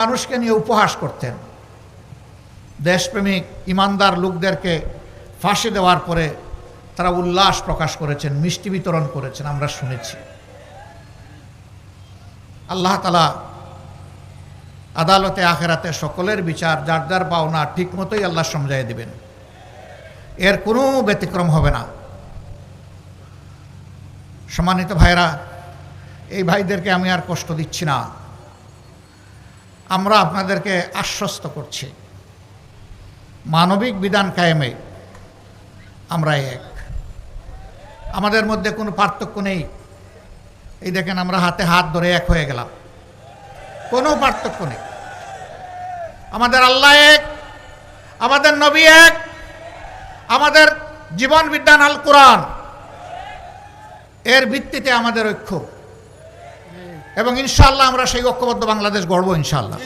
মানুষকে নিয়ে উপহাস করতেন। দেশপ্রেমিক ইমানদার লোকদেরকে ফাঁসি দেওয়ার পরে তারা উল্লাস প্রকাশ করেছেন, মিষ্টি বিতরণ করেছেন, আমরা শুনেছি। আল্লাহ তালা আদালতে, আখেরাতে সকলের বিচার, যার যার পাওনা ঠিক মতোই আল্লাহ সমঝাই দেবেন। এর কোনো ব্যতিক্রম হবে না। সম্মানিত ভাইরা এই ভাইদেরকে আমি আর কষ্ট দিচ্ছি না। আমরা আপনাদেরকে আশ্বস্ত করছি। মানবিক বিধান কায়েমে আমরা এক। আমাদের মধ্যে কোনো পার্থক্য নেই। এই দেখেন আমরা হাতে হাত ধরে এক হয়ে গেলাম। কোনো পার্থক্য নেই। আমাদের আল্লাহ এক, আমাদের নবী এক, আমাদের জীবন বিজ্ঞান আল কোরআন এর ভিত্তিতে আমাদের ঐক্য। এবং ইনশাল্লাহ আমরা সেই ঐক্যবদ্ধ বাংলাদেশ গড়ব ইনশাআল্লাহ।